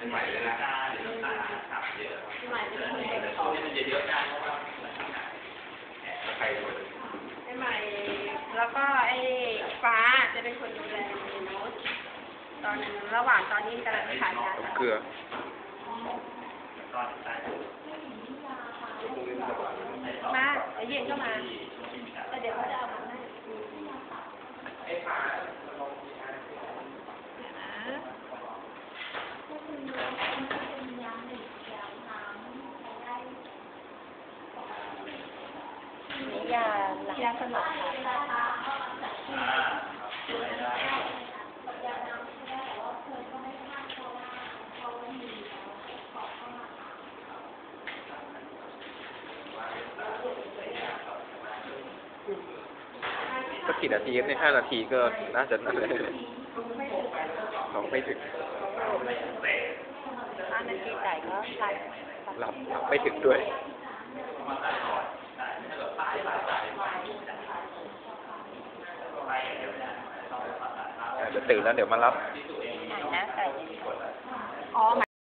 เป็นใหม่เลยนะหรือน้ำตาลขับเยอะใหม่เป็นคนแต่ช่วงนี้มันจะเยอะได้เพราะว่ามันทำงานแอบไปหมดไอ้ใหม่ แล้วก็ไอ้ฟ้าจะเป็นคนดูแลโน้ตตอนระหว่างตอนนี้กำลังถ่ายงานเกลือตอนใต้มาไอ้เย็นก็มาแต่เดี๋ยวเขาจะเอามาให้ ไอ้ฟ้า เดี๋ยวนะ ยาหลังยาสลบค่ะอ่าได้ได้สักกี่นาทีครับในห้านาทีก็น่าจะนั่นเลยสองไม่ถึงห้านาทีใส่ก็หลับหลับหลับไม่ถึงด้วย มาใส่ก่อนได้ถ้าเกิดสายสายสายไปเดี๋ยว จะตื่นแล้วเดี๋ยวมารับ ไหนนะใส่อ๋อ